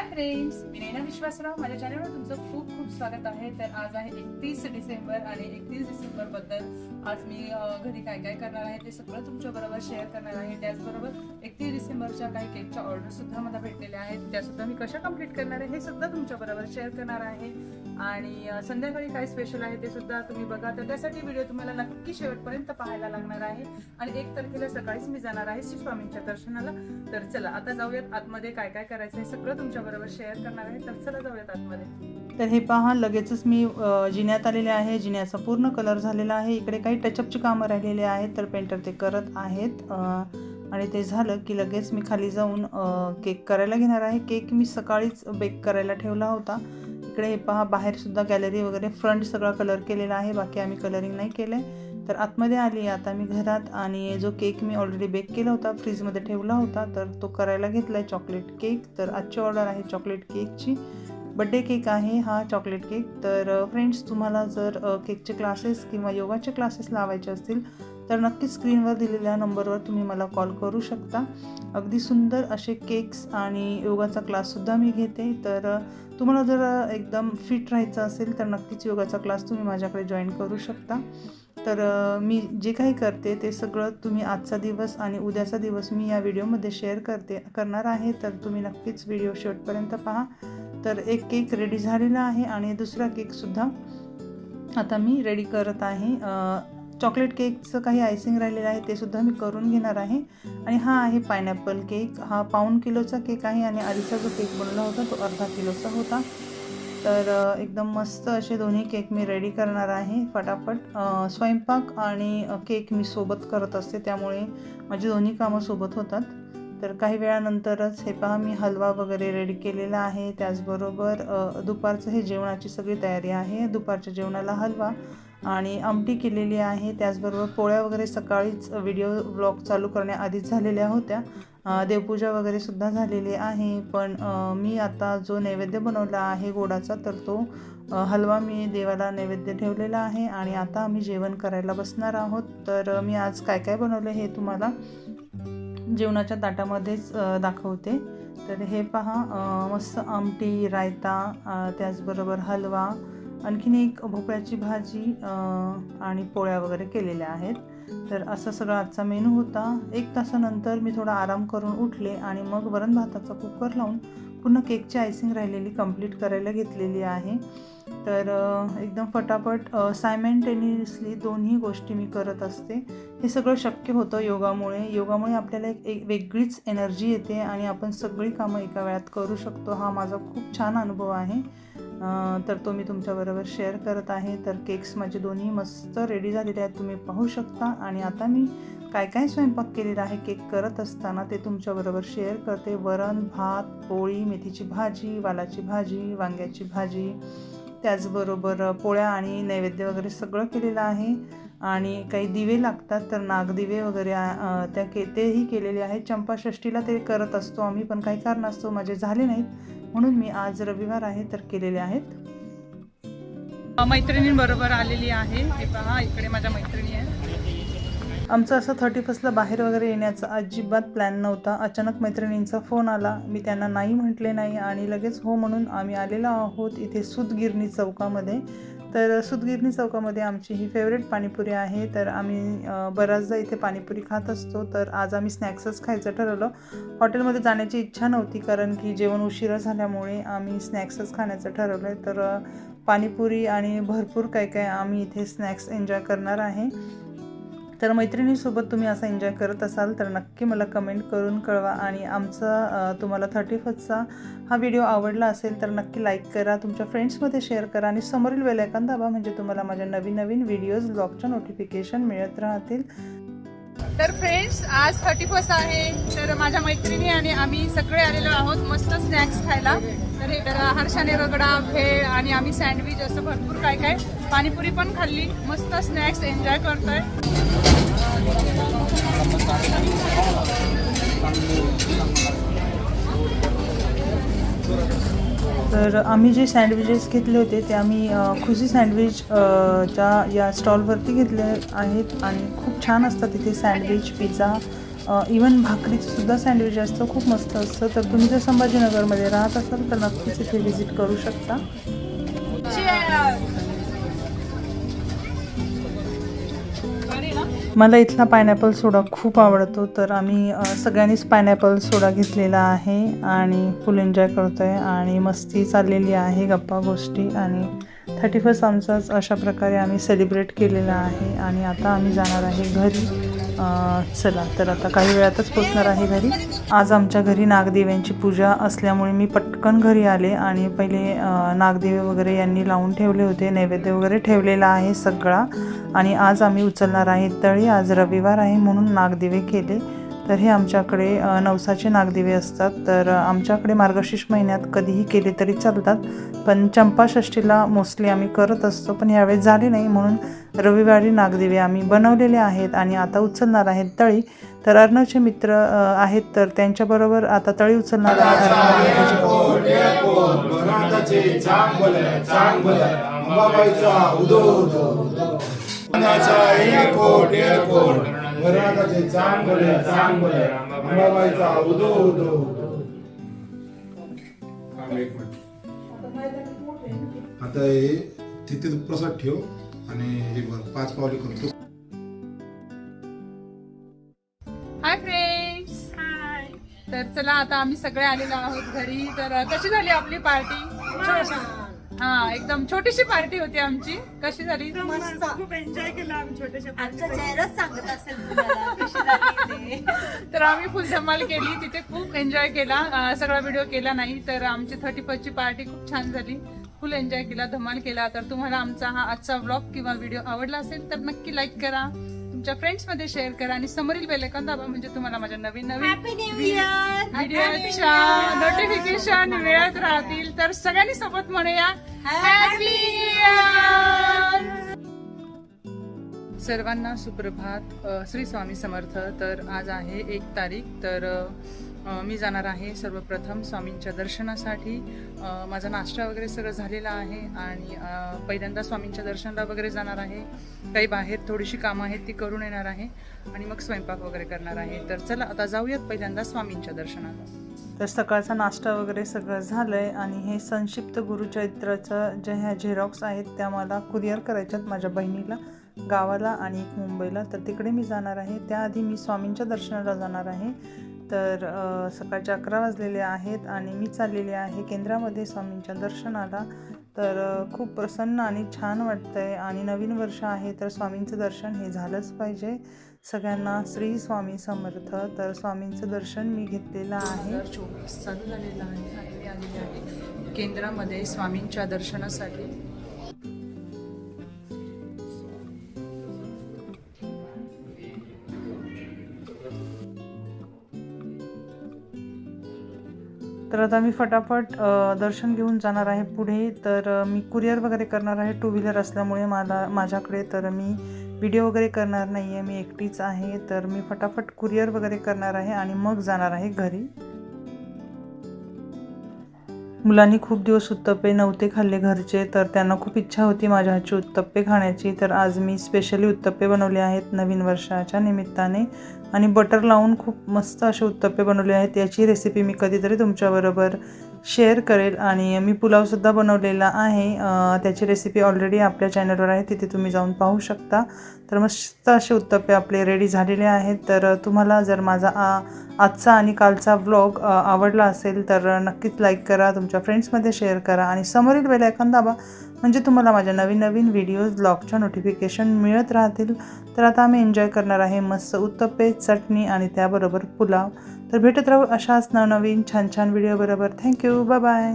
Hi friends मी नैना विश्वासराव. माझ्या चॅनलवर तुमचं खूप खूप स्वागत आहे. तर आज आहे एकतीस डिसेंबर आणि एकतीस डिसेंबरबद्दल आज मी घरी काय काय करणार आहे ते सगळं तुमच्या बरोबर शेअर करणार आहे. त्याचबरोबर एकतीस डिसेंबरच्या काही केकच्या ऑर्डर सुद्धा मला भेटलेल्या आहेत. त्या सुद्धा मी कशा कंप्लीट करणार आहे हे सुद्धा तुमच्या बरोबर शेअर करणार आहे. आणि संध्याकाळी काय स्पेशल आहे ते सुद्धा तुम्ही बघा. तर त्यासाठी व्हिडिओ तुम्हाला नक्की शेवटपर्यंत पाहायला लागणार आहे. आणि एक तारखेला सकाळीच मी जाणार आहे श्री स्वामींच्या दर्शनाला. तर चला आता जाऊयात आतमध्ये काय काय करायचं आहे सगळं तुमच्या बरोबर शेअर करणार आहे तर चला जाऊयात आतमध्ये. तर हे पहा लगेचच मी जिन्यात आलेले आहे. जिन्याचा पूर्ण कलर झालेला आहे. इकडे काही टचअपची कामं राहिलेले आहेत तर पेंटर ते करत आहेत. आणि ते झालं की लगेच मी खाली जाऊन केक करायला घेणार आहे. केक मी सकाळीच बेक करायला ठेवला होता. इकडे हे पहा बाहेरसुद्धा गॅलरी वगैरे फ्रंट सगळा कलर केलेला आहे. बाकी आम्ही कलरिंग नाही केलं आहे तर आतमध्ये आली आता मी घरात आणि जो केक मी ऑलरेडी बेक केला होता फ्रीजमध्ये ठेवला होता तर तो करायला घेतला आहे चॉकलेट केक तर आजची ऑर्डर आहे चॉकलेट केकची बड्डे केक आहे हा चॉकलेट केक तर फ्रेंड्स तुम्हाला जर केकचे क्लासेस किंवा योगाचे क्लासेस लावायचे असतील तर नक्कीच स्क्रीनवर दिलेल्या नंबरवर तुम्ही मला कॉल करू शकता. अगदी सुंदर असे केक्स आणि योगाचा क्लाससुद्धा मी घेते. तर तुम्हाला जर एकदम फिट राहायचं असेल तर नक्कीच योगाचा क्लास तुम्ही माझ्याकडे जॉईन करू शकता. तर मी जे काही करते ते सगळं तुम्ही आजचा दिवस आणि उद्याचा दिवस मी या व्हिडिओमध्ये शेअर करते करणार आहे. तर तुम्ही नक्कीच व्हिडिओ शेवटपर्यंत पहा. तर एक केक रेडी झालेला आहे आणि दुसरा केकसुद्धा आता मी रेडी करत आहे. चॉकलेट केकचं काही आयसिंग राहिलेलं आहे ते सुद्धा मी करून घेणार आहे. आणि हा आहे पायनॅपल केक. हा पाऊण किलोचा केक आहे आणि आधीचा जो केक बनवला होता तो अर्धा किलोचा होता. तर एकदम मस्त असे दोन्ही केक मी रेडी करणार आहे फटाफट. स्वयंपाक आणि केक मी सोबत करत असते त्यामुळे माझी दोन्ही कामं सोबत होतात. तर काही वेळानंतरच हे पहा मी हलवा वगैरे रेडी केलेला आहे. त्याचबरोबर दुपारचं हे जेवणाची सगळी तयारी आहे. दुपारच्या जेवणाला हलवा आणि आमटी केलेली आहे. त्याचबरोबर पोळ्या वगैरे सकाळीच व्हिडिओ ब्लॉग चालू करण्याआधीच झालेल्या होत्या. देवपूजा वगैरे सुद्धा झालेली आहे. पण मी आता जो नैवेद्य बनवला आहे गोडाचा तर तो हलवा मी देवाला नैवेद्य ठेवलेला आहे आणि आता आम्ही जेवण करायला बसणार आहोत. तर मी आज काय काय बनवलं हे तुम्हाला जेवणाच्या ताटामध्येच दाखवते. तर हे पहा मस्त आमटी रायता त्याचबरोबर हलवा आणखीन एक भोपळ्याची भाजी आणि पोळ्या वगैरे केलेल्या आहेत. तर असा सगळा आजचा मेनू होता. एक तासानंतर मी थोडा आराम करून उठले आणि मग वरण भाताचा कुकर लावून पुन्हा केकची आयसिंग राहिलेली कंप्लीट करायला घेतलेली आहे. तर एकदम फटाफट सायमॅन्टेनियसली दोन्ही गोष्टी मी करत असते. हे सगळं शक्य होतं योगामुळे. योगामुळे आपल्याला एक एक वेगळीच एनर्जी येते आणि आपण सगळी कामं एका वेळात करू शकतो. हा माझा खूप छान अनुभव आहे. तर तो मी तुमच्याबरोबर शेअर करत आहे. तर केक्स माझे दोन्ही मस्त रेडी झालेले आहेत. तुम्ही पाहू शकता. आणि आता मी काय काय स्वयंपाक केलेला आहे केक करत असताना ते तुमच्याबरोबर शेअर करते. वरण भात पोळी मेथीची भाजी वालाची भाजी वांग्याची भाजी. त्याचबरोबर पोळ्या आणि नैवेद्य वगैरे सगळं केलेलं आहे. आणि काही दिवे लागतात तर नागदिवे वगैरे त्या के तेही केलेले आहेत. चंपाषष्टीला ते करत असतो आम्ही पण काही कारणास्तव माझे झाले नाहीत. म्हणून मी आज रविवार आहे तर केलेले आहेत. मैत्रिणींबरोबर आलेली आहे. हे पहा इकडे माझ्या मैत्रिणी आहे आमचं असं थर्टी फर्स्टला बाहेर वगैरे येण्याचा अजिबात प्लॅन नव्हता. अचानक मैत्रिणींचा फोन आला. मी त्यांना नाही म्हटले नाही आणि लगेच हो म्हणून आम्ही आलेलो आहोत इथे सुदगिरणी चौकामध्ये. तर सुतगिरणी चौकामध्ये आमची ही फेवरेट पाणीपुरी आहे. तर आम्ही बऱ्याचदा इथे पाणीपुरी खात असतो. तर आज आम्ही स्नॅक्सच खायचं ठरवलं. हॉटेलमध्ये जाण्याची इच्छा नव्हती कारण की जेवण उशिरा झाल्यामुळे आम्ही स्नॅक्सच खाण्याचं ठरवलं आहे तर पाणीपुरी आणि भरपूर काय काय आम्ही इथे स्नॅक्स एन्जॉय करणार आहे. तर मैत्रिणीसोबत तुम्ही असा एन्जॉय करत असाल तर नक्की मला कमेंट करून कळवा. आणि आमचा तुम्हाला थर्टी फर्स्टचा हा व्हिडिओ आवडला असेल तर नक्की लाईक करा. तुमच्या फ्रेंड्समध्ये शेअर करा. आणि समोरील वेलायकन दाबा म्हणजे तुम्हाला माझ्या नवीन नवीन व्हिडिओज ब्लॉगच्या नोटिफिकेशन मिळत राहतील. तर फ्रेंड्स आज थर्टी फर्स्ट आहे. तर माझ्या मैत्रिणी आणि आम्ही सगळे आलेलो आहोत मस्त स्नॅक्स खायला. तर तर हर्षाने रगडा भेळ आणि आम्ही सँडविच असं भरपूर काय काय. पाणीपुरी पण खाल्ली. मस्त स्नॅक्स एन्जॉय करतोय. तर आम्ही जे सँडविचेस घेतले होते ते आम्ही खुशी सँडविच च्या या स्टॉलवरती घेतले आहेत आणि खूप छान असतात तिथे सँडविच पिझ्झा इवन भाकरीचंसुद्धा सँडविच असतं खूप मस्त असतं. तर तुम्ही जर संभाजीनगरमध्ये राहत असाल तर नक्कीच इथे व्हिजिट करू शकता. मला इथला पायनॅपल सोडा खूप आवडतो तर आम्ही सगळ्यांनीच पायनॅपल सोडा घेतलेला आहे आणि फुल एन्जॉय करतो आहे आणि मस्ती चाललेली आहे गप्पा गोष्टी आणि थर्टी फर्स्ट आमचाच अशा प्रकारे आम्ही सेलिब्रेट केलेला आहे आणि आता आम्ही जाणार आहे घरी. चला तर आता काही वेळातच पोचणार आहे घरी. आज आमच्या घरी नागदेव्यांची पूजा असल्यामुळे मी पटकन घरी आले आणि पहिले नागदेवी नागदेवे वगैरे यांनी लावून ठेवले होते नैवेद्य वगैरे ठेवलेला आहे सगळा. आणि आज आम्ही उचलणार आहे तळी. आज रविवार आहे म्हणून नागदिवे केले. तर हे आमच्याकडे नवसाचे नागदिवे असतात. तर आमच्याकडे मार्गशीर्ष महिन्यात कधीही केले तरी चालतात. पण चंपाषष्ठीला मोस्टली आम्ही करत असतो. पण यावेळेस झाले नाही म्हणून रविवारी नागदिवे आम्ही बनवलेले आहेत आणि आता उचलणार आहेत तळी. तर अर्णवचे मित्र आहेत. तर त्यांच्याबरोबर आता तळी उचलणार आहेत चांगल चांगल. अंबाबाईचा उदो उदो एक मिनिट. आता हे तिथे प्रसाद ठेव आणि हे बघ पाच पावली करतो. हाय फ्रेंड्स हाय तर चला आता आम्ही सगळे आलेलो आहोत घरी. तर कशी झाली आपली पार्टी हा एकदम छोटीशी पार्टी होती आमची. कशी झाली? मस्त. खूप एन्जॉय केला आम्ही छोट्याशा आमचा चेहराच सांगत असेल तुम्हाला कशी झाली ते. तर आम्ही फुल धमाल केली. तिथे खूप एन्जॉय केला. अ, सगळा व्हिडिओ केला नाही तर आमची थर्टी फर्स्ट ची पार्टी खूप छान झाली. फुल एन्जॉय केला धमाल केला. तर तुम्हाला आमचा हा आजचा व्लॉग किंवा व्हिडिओ आवडला असेल तर नक्की लाईक करा. तुमच्या फ्रेंड्समध्ये शेअर करा आणि समोरील बेल आयकॉन दाबा म्हणजे तुम्हाला माझ्या नवीन नवीन! व्हिडिओच्या नोटिफिकेशन मिळत राहतील. तर सगळ्यांनी सोबत म्हणूया सर्वांना सुप्रभात. श्री स्वामी समर्थ. तर आज आहे एक तारीख. तर मी जाणार आहे सर्वप्रथम स्वामींच्या दर्शनासाठी. माझा नाश्ता वगैरे सगळं झालेला आहे आणि पहिल्यांदा स्वामींच्या दर्शनाला वगैरे जाणार आहे. काही बाहेर थोडीशी कामं आहेत ती करून येणार आहे आणि मग स्वयंपाक वगैरे करणार आहे. तर चला आता जाऊयात पहिल्यांदा स्वामींच्या दर्शनाला. तर सकाळचा नाश्ता वगैरे सगळं झालं आहे आणि हे संक्षिप्त गुरुचरित्राचं ज्या ह्या झेरॉक्स आहेत त्या मला कुरिअर करायच्यात माझ्या बहिणीला गावाला आणि एक मुंबईला. तर तिकडे मी जाणार आहे. त्याआधी मी स्वामींच्या दर्शनाला जाणार आहे. तर सकाळचे अकरा वाजलेले आहेत आणि मी चाललेले आहे केंद्रामध्ये स्वामींच्या दर्शनाला. तर खूप प्रसन्न आणि छान वाटतं आहे आणि नवीन वर्ष आहे तर स्वामींचं दर्शन हे झालंच पाहिजे. सगळ्यांना श्री स्वामी समर्थ. तर स्वामींचं दर्शन मी घेतलेलं आहे. चोवीस चालू झालेलं आणि आहे. केंद्रामध्ये स्वामींच्या दर्शनासाठी तर आता मी फटाफट दर्शन घेऊन जाणार आहे पुढे. तर मी कुरिअर वगैरे करणार आहे टू व्हीलर असल्यामुळे मला माझ्याकडे. तर मी व्हिडिओ वगैरे करणार नाही आहे मी एकटीच आहे. तर मी फटाफट कुरिअर वगैरे करणार आहे आणि मग जाणार आहे घरी. मुलांनी खूप दिवस उत्तप्पे नव्हते खाल्ले घरचे तर त्यांना खूप इच्छा होती माझ्या हातचे उत्तप्पे खाण्याची. तर आज मी स्पेशली उत्तप्पे बनवले आहेत नवीन वर्षाच्या निमित्ताने. आणि बटर लावून खूप मस्त असे उत्तप्पे बनवले आहेत. याची रेसिपी मी कधीतरी तुमच्याबरोबर शेअर करेल आणि मी पुलावसुद्धा बनवलेला आहे. त्याची रेसिपी ऑलरेडी आपल्या चॅनलवर आहे. तिथे तुम्ही जाऊन पाहू शकता. तर मस्त असे उत्तप्पे आपले रेडी झालेले आहेत. तर तुम्हाला जर माझा आ आजचा आणि कालचा व्लॉग आवडला असेल तर नक्कीच लाईक करा. तुमच्या फ्रेंड्समध्ये शेअर करा. आणि समोरील बेलायकन दाबा. म्हणजे तुम्हाला माझ्या नवीन नवीन व्हिडिओज ब्लॉगच्या नोटिफिकेशन मिळत राहतील. तर आता आम्ही एन्जॉय करणार आहे मस्त उत्तप्पे चटणी आणि त्याबरोबर पुलाव. तर भेटत राहू अशाच नवनवीन छान छान व्हिडिओ बरोबर. Thank you bye bye